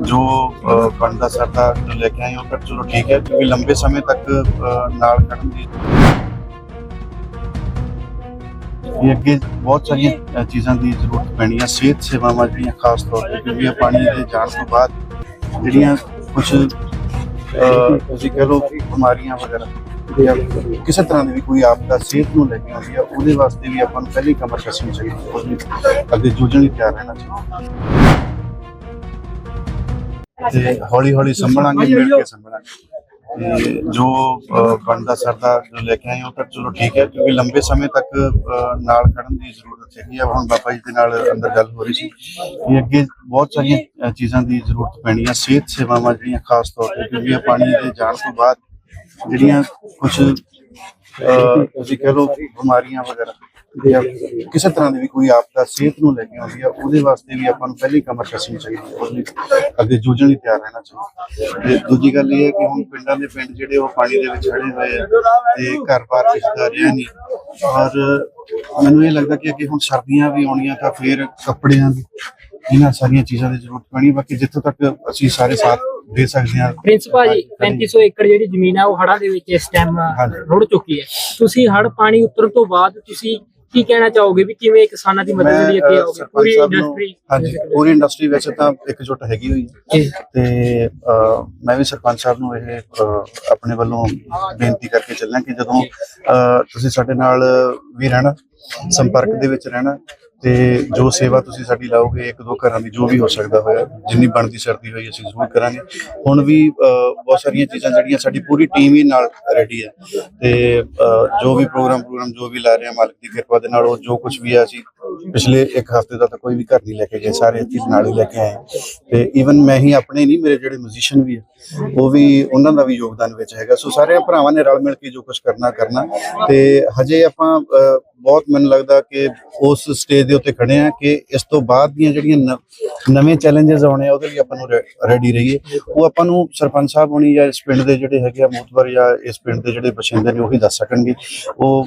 ਜੋ ਅ, ਬਣਦਾ ਸਰਦਾ ਲੈ ਕੇ ਆਏ ਉਹ ਤਾਂ ਚਲੋ ਠੀਕ ਹੈ ਕਿਉਂਕਿ ਲੰਬੇ ਸਮੇਂ ਤੱਕ ਨਾਲ ਖੜਨ ਦੀ ਇਹ ਅੱਗੇ ਬਹੁਤ ਸਾਰੀਆਂ ਚੀਜ਼ਾਂ ਦੀ ਜ਼ਰੂਰਤ ਪੈਣੀ ਹੈ ਸਿਹਤ ਸੇਵਾਵਾਂ ਜਿਹੜੀਆਂ ਖਾਸ ਤੌਰ ਤੇ ਕਿਉਂਕਿ ਇਹ ਪਾਣੀ ਦੇ ਜਾਣ ਤੋਂ ਬਾਅਦ ਜਿਹੜੀਆਂ ਕੁਝ ਤੁਸੀਂ ਕਹ ਲਓ ਕਿ ਬਿਮਾਰੀਆਂ ਵਗੈਰਾ ਜਾਂ ਕਿਸੇ ਤਰ੍ਹਾਂ ਦੀ ਵੀ ਕੋਈ ਆਪਦਾ ਸਿਹਤ ਨੂੰ ਲੈ ਕੇ ਆਉਂਦੀ ਆ ਉਹਦੇ ਵਾਸਤੇ ਵੀ ਆਪਾਂ ਨੂੰ ਪਹਿਲੀ ਕਮਰ ਕੱਸਣੀ ਚਾਹੀਦੀ ਹੈ ਅੱਗੇ ਜੂਝਣ ਲਈ ਤਿਆਰ ਰਹਿਣਾ ਚਾਹੀਦਾ। ਤੇ ਹੌਲੀ ਹੌਲੀ ਸੰਭਲਾਂਗੇ, ਮਿਲ ਕੇ ਸੰਭਲਾਂਗੇ। ਤੇ ਜੋ ਬਣਦਾ ਸਰਦਾ ਜੋ ਲੈ ਕੇ ਆਏ ਉਹ ਤਾਂ ਚਲੋ ਠੀਕ ਹੈ, ਕਿਉਂਕਿ ਲੰਬੇ ਸਮੇਂ ਤੱਕ ਨਾਲ ਖੜਨ ਦੀ ਜ਼ਰੂਰਤ ਹੈਗੀ ਆ। ਹੁਣ ਬਾਬਾ ਜੀ ਦੇ ਨਾਲ ਅੰਦਰ ਗੱਲ ਹੋ ਰਹੀ ਸੀ ਕਿ ਅੱਗੇ ਬਹੁਤ ਸਾਰੀਆਂ ਚੀਜ਼ਾਂ ਦੀ ਜ਼ਰੂਰਤ ਪੈਣੀ ਹੈ ਸਿਹਤ ਸੇਵਾਵਾਂ ਜਿਹੜੀਆਂ ਖਾਸ ਤੌਰ ਤੇ, ਕਿਉਂਕਿ ਪਾਣੀ ਦੇ ਜਾਣ ਤੋਂ ਬਾਅਦ ਜਿਹੜੀਆਂ ਕੁਝ ਤੁਸੀਂ ਕਹ ਲਓ ਬਿਮਾਰੀਆਂ ਵਗੈਰਾ ਜਾਂ ਕਿਸੇ ਤਰ੍ਹਾਂ ਦੀ ਵੀ ਕੋਈ ਆਪਦਾ ਸਿਹਤ ਨੂੰ ਲੈ ਕੇ ਆਉਂਦੀ ਆ ਉਹਦੇ ਵਾਸਤੇ ਵੀ ਆਪਾਂ ਨੂੰ ਪਹਿਲੀ ਕਮਰ ਕੱਸਣੀ ਚਾਹੀਦੀ ਹੈ ਉਹਦੇ ਲਈ ਅੱਗੇ ਜੂਝਣ ਲਈ ਤਿਆਰ ਰਹਿਣਾ ਚਾਹੀਦਾ। ਤੇ ਦੂਜੀ ਗੱਲ ਇਹ ਹੈ ਕਿ ਹੁਣ ਪਿੰਡਾਂ ਦੇ ਪਿੰਡ ਜਿਹੜੇ ਉਹ ਪਾਣੀ ਦੇ ਵਿੱਚ ਖੜੇ ਹੋਏ ਆ ਤੇ ਘਰ-ਬਾਰ ਕਿਸੇ ਦਾ ਰਿਹਾ ਨਹੀਂ। ਔਰ ਮੈਨੂੰ ਇਹ ਲੱਗਦਾ ਕਿ ਅੱਗੇ ਹੁਣ ਸਰਦੀਆਂ ਵੀ ਆਉਣੀਆਂ ਤਾਂ ਫਿਰ ਕੱਪੜਿਆਂ ਦੀ ਇਹਨਾਂ ਸਾਰੀਆਂ ਚੀਜ਼ਾਂ ਦੀ ਜ਼ਰੂਰਤ ਪੈਣੀ ਬਾਕੀ ਜਿੱਥੋਂ ਤੱਕ ਅਸੀਂ ਸਾਰੇ ਸਾਥ ਦੇ ਸਕਦੇ ਹਾਂ। ਪ੍ਰਿੰਸ ਭਾਜੀ 3500 ਏਕੜ ਜਿਹੜੀ ਜ਼ਮੀਨ ਹੈ ਉਹ ਹੜ੍ਹਾਂ ਦੇ ਵਿੱਚ ਇਸ ਟਾਈਮ ਹਾਂਜੀ। ਰੁੜ ਚੁੱਕੀ ਹੈ। ਤੁਸੀਂ ਹੜ੍ਹ ਪਾਣੀ ਉਤਰਨ ਤੋਂ ਬਾਅਦ ਤੁਸੀਂ ਕੀ ਕਹਿਣਾ ਚਾਹੋਗੇ ਵੀ ਕਿਵੇਂ ਕਿਸਾਨਾਂ ਦੀ ਮਦਦ ਲਈ ਅੱਗੇ ਆਓਗੇ? ਪੂਰੀ ਇੰਡਸਟਰੀ ਹਾਂਜੀ ਪੂਰੀ ਇੰਡਸਟਰੀ ਵੈਸੇ ਤਾਂ ਇਕਜੁੱਟ ਹੈਗੀ ਹੋਈ ਹੈ। ਤੇ ਮੈਂ ਵੀ ਸਰਪੰਚ ਸਾਹਿਬ ਨੂੰ ਇਹ ਆਪਣੇ ਵੱਲੋਂ ਬੇਨਤੀ ਕਰਕੇ ਚੱਲਾਂ ਕਿ ਜਦੋਂ ਤੁਸੀਂ ਸਾਡੇ ਨਾਲ ਵੀ ਰਹਿਣਾ ਸੰਪਰਕ ਦੇ ਵਿੱਚ ਰਹਿਣਾ ਤੇ ਜੋ ਸੇਵਾ ਤੁਸੀਂ ਸਾਡੀ ਲਾਓਗੇ, ਇੱਕ ਦੋ ਘਰਾਂ ਦੀ ਜੋ ਵੀ ਹੋ ਸਕਦਾ ਹੋਇਆ, ਜਿੰਨੀ ਬਣਦੀ ਸਰਦੀ ਹੋਈ ਅਸੀਂ ਜ਼ਰੂਰ ਕਰਾਂਗੇ। ਹੁਣ ਵੀ ਬਹੁਤ ਸਾਰੀਆਂ ਚੀਜ਼ਾਂ ਜਿਹੜੀਆਂ ਸਾਡੀ ਪੂਰੀ ਟੀਮ ਹੀ ਨਾਲ ਰੈਡੀ ਹੈ। ਤੇ ਜੋ ਵੀ ਪ੍ਰੋਗਰਾਮ ਪ੍ਰੋਗਰਾਮ ਜੋ ਵੀ ਲਾ ਰਹੇ ਆ ਮਾਲਕ ਦੀ ਕਿਰਪਾ ਦੇ ਨਾਲ ਉਹ ਜੋ ਕੁਝ ਵੀ ਆ, ਅਸੀਂ ਪਿਛਲੇ ਇੱਕ ਹਫ਼ਤੇ ਦਾ ਤਾਂ ਕੋਈ ਵੀ ਘਰ ਨਹੀਂ ਲੈ ਕੇ ਗਏ, ਸਾਰੇ ਇੱਥੇ ਨਾਲ ਹੀ ਲੈ ਕੇ ਆਏ ਤੇ ਈਵਨ ਮੈਂ ਹੀ ਆਪਣੇ ਨਹੀਂ, ਮੇਰੇ ਜਿਹੜੇ ਮਿਊਜ਼ੀਸ਼ੀਅਨ ਵੀ ਆ, ਉਹ ਵੀ ਉਹਨਾਂ ਦਾ ਵੀ ਯੋਗਦਾਨ ਵਿੱਚ ਹੈਗਾ। ਸੋ ਸਾਰੇ ਭਰਾਵਾਂ ਨੇ ਰਲ ਮਿਲ ਕੇ ਜੋ ਕੁਝ ਕਰਨਾ ਕਰਨਾ। ਤੇ ਹਜੇ ਆਪਾਂ ਬਹੁਤ ਮੈਨੂੰ ਲੱਗਦਾ ਕਿ ਉਸ ਸਟੇਜ ਦੇ ਉੱਤੇ ਖੜੇ ਆ ਕਿ ਇਸ ਤੋਂ ਬਾਅਦ ਦੀਆਂ ਜਿਹੜੀਆਂ ਨਵੇਂ ਚੈਲੰਜਸ ਆਉਣੇ ਆ ਉਹਦੇ ਲਈ ਆਪਾਂ ਨੂੰ ਰੈਡੀ ਰਹੀਏ। ਉਹ ਆਪਾਂ ਨੂੰ ਸਰਪੰਚ ਸਾਹਿਬ ਹੋਣੀ ਜਾਂ ਇਸ ਪਿੰਡ ਦੇ ਜਿਹੜੇ ਹੈਗੇ ਆ ਮੂਤਵਰ ਜਾਂ ਇਸ ਪਿੰਡ ਦੇ ਜਿਹੜੇ ਬਸ਼ਿੰਦੇ ਨੇ ਉਹੀ ਦੱਸ ਸਕਣਗੇ। ਉਹ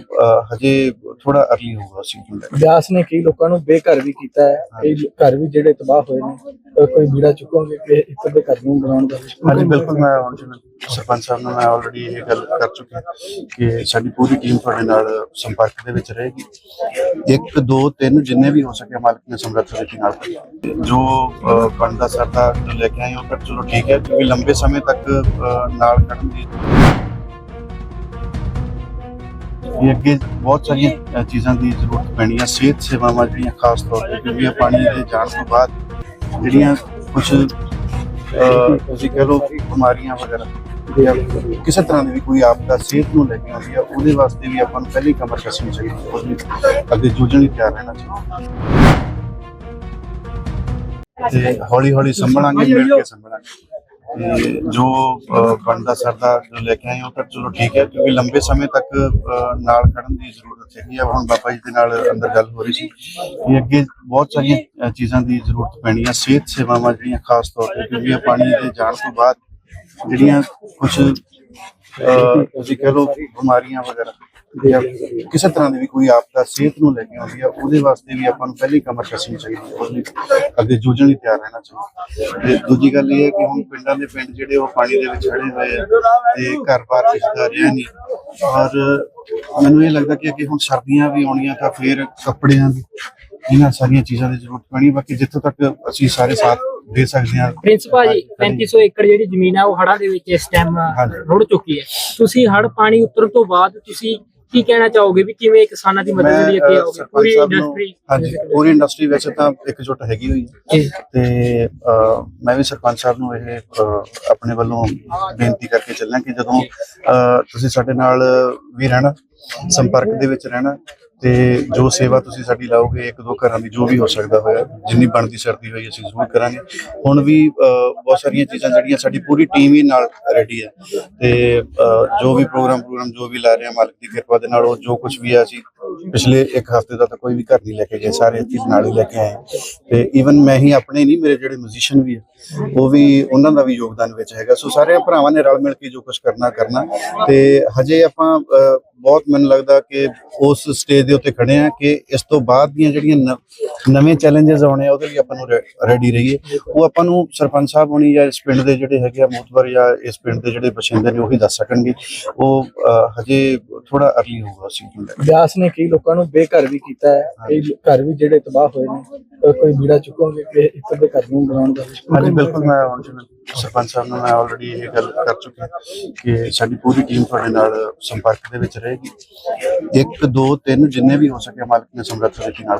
ਹਜੇ ਥੋੜਾ ਅਰਲੀ ਹੋਊਗਾ ਨੂੰ ਵਿਆਸ ਨੇ ਕਈ ਲੋਕਾਂ ਨੂੰ ਬੇਘਰ ਵੀ ਕੀਤਾ ਹੈ। ਕਈ ਘਰ ਵੀ ਜਿਹੜੇ ਤਬਾਹ ਹੋਏ ਨੇ ਕੋਈ ਬੀੜਾ ਚੁੱਕੋਗੇ ਕਿ ਇੱਕ ਦੇ ਘਰ ਨੂੰ ਬਣਾਉਣ ਦਾ ਹਾਂਜੀ ਬਿਲਕੁਲ ਮੈਂ ਹੁਣ ਜਿਵੇਂ ਸਰਪੰਚ ਸਾਹਿਬ ਨਾਲ ਮੈਂ ਆਲਰੇਡੀ ਇਹ ਗੱਲ ਕਰ ਚੁੱਕਿਆ ਕਿ ਸਾਡੀ ਪੂਰੀ ਟੀਮ ਤੁਹਾਡੇ ਨਾਲ ਸੰਪਰਕ ਦੇ ਵਿੱਚ ਰਹੇਗੀ। ਇੱਕ, ਦੋ, ਤਿੰਨ ਜਿੰਨੇ ਵੀ ਹੋ ਸਕੇ ਮਾਲਕ ਨੇ ਸਮਰੱਥ ਦਿੱਤੀ ਨਾਲ ਜੋ ਬਣਦਾ ਸਾਡਾ ਜੋ ਲੈ ਕੇ ਆਏ ਉਹ ਤਾਂ ਚਲੋ ਠੀਕ ਹੈ, ਕਿਉਂਕਿ ਲੰਬੇ ਸਮੇਂ ਤੱਕ ਨਾਲ ਖੜਨ ਦੀ ਇਹ ਅੱਗੇ ਬਹੁਤ ਸਾਰੀਆਂ ਚੀਜ਼ਾਂ ਦੀ ਜ਼ਰੂਰਤ ਪੈਣੀ ਹੈ ਸਿਹਤ ਸੇਵਾਵਾਂ ਜਿਹੜੀਆਂ ਖਾਸ ਤੌਰ ਤੇ, ਕਿਉਂਕਿ ਪਾਣੀ ਦੇ ਜਾਣ ਤੋਂ ਬਾਅਦ ਜਿਹੜੀਆਂ ਕੁਝ ਤੁਸੀਂ ਕਹ ਲਓ ਬਿਮਾਰੀਆਂ ਵਗੈਰਾ। ਕਿਸੇ ਤਰ੍ਹਾਂ ਦੀ ਵੀ ਕੋਈ ਆਪਦਾ ਸਿਹਤ ਨੂੰ ਲੈ ਕੇ ਆਉਂਦੀ ਆ ਉਹਦੇ ਵਾਸਤੇ ਵੀ ਆਪਾਂ ਨੂੰ ਪਹਿਲੀ ਕਮਰ ਕੱਸਣੀ ਚਾਹੀਦੀ ਹੈ ਉਹਦੇ ਅੱਗੇ ਜੂਝਣ ਲਈ ਤਿਆਰ ਰਹਿਣਾ ਚਾਹੀਦਾ। ਤੇ ਹੌਲੀ ਹੌਲੀ ਸੰਭਲਾਂਗੇ ਮਿਲ ਕੇ ਸੰਭਲਾਂਗੇ। ਤੇ ਜੋ ਅ, ਬਣਦਾ ਸਰਦਾ ਜੋ ਲੈ ਕੇ ਆਏ ਉਹ ਤਾਂ ਚਲੋ ਠੀਕ ਹੈ ਕਿਉਂਕਿ ਲੰਬੇ ਸਮੇਂ ਤੱਕ ਅ, ਨਾਲ ਖੜਨ ਦੀ ਜ਼ਰੂਰਤ ਹੈਗੀ ਆ। ਹੁਣ ਬਾਬਾ ਜੀ ਦੇ ਨਾਲ ਅੰਦਰ ਗੱਲ ਹੋ ਰਹੀ ਸੀ ਕਿ ਅੱਗੇ ਬਹੁਤ ਸਾਰੀਆਂ ਚੀਜ਼ਾਂ ਦੀ ਜ਼ਰੂਰਤ ਪੈਣੀ ਹੈ ਸਿਹਤ ਸੇਵਾਵਾਂ ਜਿਹੜੀਆਂ ਖਾਸ ਤੌਰ ਤੇ ਕਿਉਂਕਿ ਇਹ ਪਾਣੀ ਦੇ ਜਾਣ ਤੋਂ ਬਾਅਦ ਜਿਹੜੀਆਂ ਕੁਝ ਅਸੀਂ ਕਹ ਲਓ ਬਿਮਾਰੀਆਂ ਵਗੈਰਾ, ਜਾਂ ਕਿਸੇ ਤਰ੍ਹਾਂ ਦੀ ਵੀ ਕੋਈ ਆਪਦਾ ਸਿਹਤ ਨੂੰ ਲੈ ਕੇ ਆਉਂਦੀ ਆ, ਉਹਦੇ ਵਾਸਤੇ ਵੀ ਆਪਾਂ ਨੂੰ ਪਹਿਲੀ ਕਮਰ ਕੱਸਣੀ ਚਾਹੀਦੀ ਹੈ ਉਹਦੇ ਅੱਗੇ ਜੂਝਣ ਲਈ ਤਿਆਰ ਰਹਿਣਾ ਚਾਹੀਦਾ। ਤੇ ਦੂਜੀ ਗੱਲ ਇਹ ਹੈ ਕਿ ਹੁਣ ਪਿੰਡਾਂ ਦੇ ਪਿੰਡ ਜਿਹੜੇ ਉਹ ਪਾਣੀ ਦੇ ਵਿੱਚ ਖੜੇ ਹੋਏ ਆ, ਤੇ ਘਰ-ਬਾਰ ਕਿਸੇ ਰਿਹਾ ਨਹੀਂ। ਔਰ ਮੈਨੂੰ ਇਹ ਲੱਗਦਾ ਕਿ ਅੱਗੇ ਹੁਣ ਸਰਦੀਆਂ ਵੀ ਆਉਣੀਆਂ ਤਾਂ ਫੇਰ ਕੱਪੜਿਆਂ ਦੀ ਇਹਨਾਂ ਸਾਰੀਆਂ ਚੀਜ਼ਾਂ ਦੀ ਜ਼ਰੂਰਤ ਪੈਣੀ ਬਾਕੀ ਜਿੱਥੋਂ ਤੱਕ ਅਸੀਂ ਸਾਰੇ ਸਾਥ ਦੇ ਸਕਦੇ ਹਾਂ। ਪ੍ਰਿੰਸ ਭਾਜੀ 3500 ਏਕੜ ਜਿਹੜੀ ਜ਼ਮੀਨ ਹੈ ਉਹ ਹੜ੍ਹਾਂ ਦੇ ਵਿੱਚ ਇਸ ਟਾਈਮ। ਰੁੜ ਚੁੱਕੀ ਹੈ। ਤੁਸੀਂ ਹੜ੍ਹ ਪਾਣੀ ਉਤਰਨ ਤੋਂ ਬਾਅਦ ਤੁਸੀਂ ਕੀ ਕਹਿਣਾ ਚਾਹੋਗੇ ਵੀ ਕਿਵੇਂ ਕਿਸਾਨਾਂ ਦੀ ਮਦਦ ਲਈ ਅੱਗੇ ਆਓਗੇ ਪੂਰੀ ਇੰਡਸਟਰੀ ਹਾਂਜੀ ਪੂਰੀ ਇੰਡਸਟਰੀ ਵੈਸੇ ਤਾਂ ਇਕਜੁੱਟ ਹੈਗੀ ਹੋਈ ਤੇ ਮੈਂ ਵੀ ਸਰਪੰਚ ਸਾਹਿਬ ਨੂੰ ਇਹ ਆਪਣੇ ਵੱਲੋਂ ਬੇਨਤੀ ਕਰਕੇ ਚੱਲਾਂ ਕਿ ਜਦੋਂ ਤੁਸੀਂ ਸਾਡੇ ਨਾਲ ਵੀ ਰਹਿਣਾ ਸੰਪਰਕ ਦੇ ਵਿੱਚ ਰਹਿਣਾ ਤੇ ਜੋ ਸੇਵਾ ਤੁਸੀਂ ਸਾਡੀ ਲਾਓਗੇ, ਇੱਕ ਦੋ ਘਰਾਂ ਦੀ ਜੋ ਵੀ ਹੋ ਸਕਦਾ ਹੋਇਆ, ਜਿੰਨੀ ਬਣਦੀ ਸਰਦੀ ਹੋਈ ਅਸੀਂ ਜ਼ਰੂਰ ਕਰਾਂਗੇ। ਹੁਣ ਵੀ ਬਹੁਤ ਸਾਰੀਆਂ ਚੀਜ਼ਾਂ ਜਿਹੜੀਆਂ ਸਾਡੀ ਪੂਰੀ ਟੀਮ ਹੀ ਨਾਲ ਰੈਡੀ ਹੈ। ਤੇ ਜੋ ਵੀ ਪ੍ਰੋਗਰਾਮ ਪ੍ਰੋਗਰਾਮ ਜੋ ਵੀ ਲਾ ਰਹੇ ਆ ਮਾਲਕ ਦੀ ਕਿਰਪਾ ਦੇ ਨਾਲ ਉਹ ਜੋ ਕੁਝ ਵੀ ਆ ਅਸੀਂ ਪਿਛਲੇ ਇੱਕ ਹਫ਼ਤੇ ਦਾ ਤਾਂ ਕੋਈ ਵੀ ਘਰ ਨਹੀਂ ਲੈ ਕੇ ਗਏ ਸਾਰੇ ਇੱਥੇ ਨਾਲ ਹੀ ਲੈ ਕੇ ਆਏ। ਤੇ ਈਵਨ ਮੈਂ ਹੀ ਆਪਣੇ ਨਹੀਂ ਮੇਰੇ ਜਿਹੜੇ ਮਿਊਜ਼ੀਸ਼ੀਅਨ ਵੀ ਆ ਉਹ ਵੀ ਉਹਨਾਂ ਦਾ ਵੀ ਯੋਗਦਾਨ ਵਿੱਚ ਹੈਗਾ। ਸੋ ਸਾਰੇ ਭਰਾਵਾਂ ਨੇ ਰਲ ਮਿਲ ਕੇ ਜੋ ਕੁਝ ਕਰਨਾ ਕਰਨਾ। ਤੇ ਹਜੇ ਆਪਾਂ ਅ, ਬਹੁਤ ਮੈਨੂੰ ਲੱਗਦਾ ਕਿ ਉਸ ਸਟੇਜ ਦੇ ਉੱਤੇ ਖੜੇ ਆ ਕਿ ਇਸ ਤੋਂ ਬਾਅਦ ਦੀਆਂ ਜਿਹੜੀਆਂ ਨਵੇਂ ਚੈਲੰਜਸ ਆਉਣੇ ਆ ਉਹਦੇ ਲਈ ਆਪਾਂ ਨੂੰ ਰੈਡੀ ਰਹੀਏ। ਉਹ ਆਪਾਂ ਨੂੰ ਸਰਪੰਚ ਸਾਹਿਬ ਹੋਣੀ ਜਾਂ ਇਸ ਪਿੰਡ ਦੇ ਜਿਹੜੇ ਹੈਗੇ ਆ ਮੋਤਬਰ ਜਾਂ ਇਸ ਪਿੰਡ ਦੇ ਜਿਹੜੇ ਬਸ਼ਿੰਦੇ ਨੇ ਉਹੀ ਦੱਸ ਸਕਣਗੇ। ਉਹ ਹਜੇ ਥੋੜਾ ਅਰਲੀ ਹੋਊਗਾ ਸੀ ਬਿਆਸ ਨੇ ਕਈ ਲੋਕਾਂ ਨੂੰ ਬੇਘਰ ਵੀ ਕੀਤਾ ਹੈ। ਕਈ ਘਰ ਵੀ ਜਿਹੜੇ ਤਬਾਹ ਹੋਏ ਨੇ ਕੋਈ ਬੀੜਾ ਚੁੱਕੋਗੇ ਕਿ ਇੱਕ ਅੱਧੇ ਘਰ ਨੂੰ ਬਣਾਉਣ ਦਾ ਹਾਂਜੀ ਬਿਲਕੁਲ ਮੈਂ ਹੁਣ ਸਰਪੰਚ ਸਾਹਿਬ ਨਾਲ ਮੈਂ ਆਲਰੇਡੀ ਇਹ ਗੱਲ ਕਰ ਚੁੱਕਿਆ ਕਿ ਸਾਡੀ ਪੂਰੀ ਟੀਮ ਤੁਹਾਡੇ ਨਾਲ ਸੰਪਰਕ ਦੇ ਵਿੱਚ ਰਹੇਗੀ। 1 2 3 ਜਿੰਨੇ ਵੀ ਹੋ ਸਕੇ ਮਾਲਕ ਨੇ ਸਮਰੱਥਾ ਦੇ ਨਾਲ।